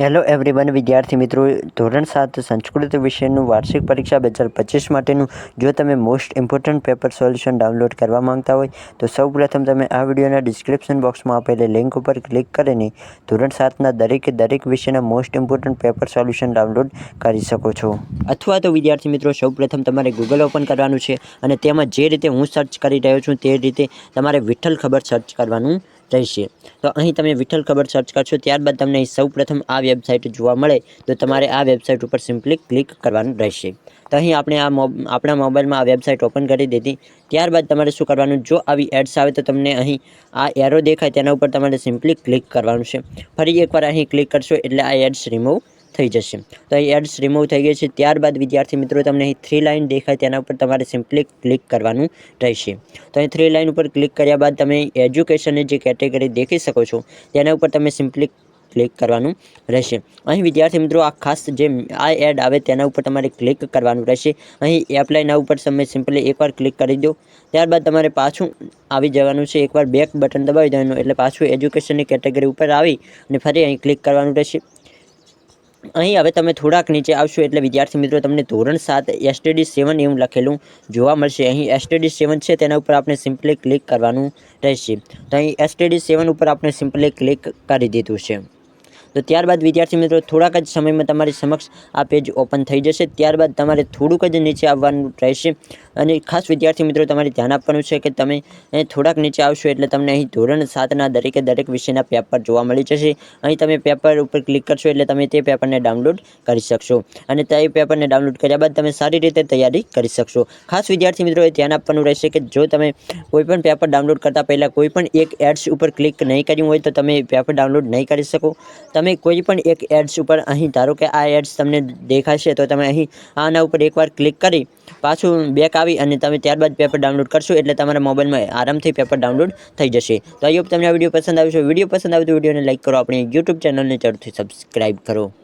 Hello everyone વિદ્યાર્થી મિત્રો, ધોરણ સાત સંસ્કૃત વિષયનું વાર્ષિક પરીક્ષા બે હજાર પચીસ માટેનું, જો તમે most important paper solution download કરવા માંગતા હોય, તો સૌપ્રથમ તમે આ વિડીયોના ડિસ્ક્રિપ્શન બોક્સમાં આપેલી લિંક ઉપર ક્લિક કરીને, ધોરણ સાતના દરેકે, દરેક વિષયના most important paper solution download કરી શકો છો. અથવા તો વિદ્યાર્થી મિત્રો, સૌપ્રથમ તમારે ગૂગલ ઓપન કરવાનું છે, અને તેમાં જે રીતે હું સર્ચ કરી રહ્યો છું, તે રીતે તમારે વિઠ્ઠલ ખબર સર્ચ કરવાનું રહેશે તો અહીં તમે વિઠ્ઠલ ખબર સર્ચ કરશો, ત્યારબાદ તમને સૌપ્રથમ આ વેબસાઇટ જોવા મળે, તો તમારે આ વેબસાઇટ ઉપર સિમ્પલી ક્લિક કરવાનું રહેશે. તો અહીં આપણે આ આપણા મોબાઈલમાં આ વેબસાઇટ ઓપન કરી દીધી. ત્યારબાદ તમારે શું કરવાનું, જો આવી એડ્સ આવે તો તમને અહીં આ એરો દેખાય, તેના ઉપર તમારે સિમ્પલી ક્લિક કરવાનું છે. ફરી એકવાર અહીં ક્લિક કરશો એટલે આ એડ્સ રિમૂવ થઈ જશે. તો અહીં એડ્સ રિમૂવ થઈ ગઈ છે. ત્યારબાદ વિદ્યાર્થી મિત્રો, તમને અહીં થ્રી લાઇન દેખાય, તેના ઉપર તમારે સિમ્પલી ક્લિક કરવાનું રહેશે. તો અહીં થ્રી લાઇન ઉપર ક્લિક કર્યા બાદ તમે એજ્યુકેશનની જે કેટેગરી દેખી શકો છો, તેના ઉપર તમે સિમ્પલી ક્લિક કરવાનું રહેશે. અહીં વિદ્યાર્થી મિત્રો, આ ખાસ જે આ એડ આવે, તેના ઉપર તમારે ક્લિક કરવાનું રહેશે. અહીં એપ્લાયના ઉપર તમે સિમ્પલી એકવાર ક્લિક કરી દો. ત્યારબાદ તમારે પાછું આવી જવાનું છે. એકવાર બેક બટન દબાવી દેવાનું, એટલે પાછું એજ્યુકેશનની કેટેગરી ઉપર આવી અને ફરી અહીં ક્લિક કરવાનું રહેશે. અહીં હવે તમે થોડાક નીચે આવશો એટલે વિદ્યાર્થી મિત્રો તમને ધોરણ સાત એસટીડી સેવન એવું લખેલું જોવા મળશે. અહીં એસટીડી સેવન છે તેના ઉપર આપણે સિમ્પલી ક્લિક કરવાનું રહેશે. તો અહીં એસટીડી સેવન ઉપર આપણે સિમ્પલી ક્લિક કરી દીધું છે. તો ત્યારબાદ વિદ્યાર્થી મિત્રો, થોડાક જ સમયમાં તમારી સમક્ષ આ પેજ ઓપન થઈ જશે. ત્યારબાદ તમારે થોડુંક જ નીચે આવવાનું રહેશે. અને ખાસ વિદ્યાર્થી મિત્રો, તમારે ધ્યાન આપવાનું છે કે તમે થોડાક નીચે આવશો એટલે તમને અહીં ધોરણ સાતના દરેકે દરેક વિષયના પેપર જોવા મળી જશે. અહીં તમે પેપર ઉપર ક્લિક કરશો એટલે તમે તે પેપરને ડાઉનલોડ કરી શકશો. અને તે પેપરને ડાઉનલોડ કર્યા બાદ તમે સારી રીતે તૈયારી કરી શકશો. ખાસ વિદ્યાર્થી મિત્રોએ ધ્યાન આપવાનું રહેશે કે જો તમે કોઈપણ પેપર ડાઉનલોડ કરતાં પહેલાં કોઈપણ એક એડ્સ ઉપર ક્લિક નહીં કર્યું હોય તો તમે પેપર ડાઉનલોડ નહીં કરી શકો. તમે કોઈ પણ એક એડ્સ ઉપર અહીં, ધારો કે આ એડ્સ તમને દેખાશે, તો તમે અહીં આના ઉપર એકવાર ક્લિક કરી, પાછું બેક આવી અને તમે ત્યારબાદ પેપર ડાઉનલોડ કરશો, એટલે તમારા મોબાઈલમાં આરામથી પેપર ડાઉનલોડ થઈ જશે. તો આઈ તમને આ વીડિયો પસંદ આવ્યો છે. વીડિયો પસંદ આવે તો વિડીયોને લાઈક કરો, આપણી યુટ્યુબ ચેનલને જરૂરથી સબસ્ક્રાઈબ કરો.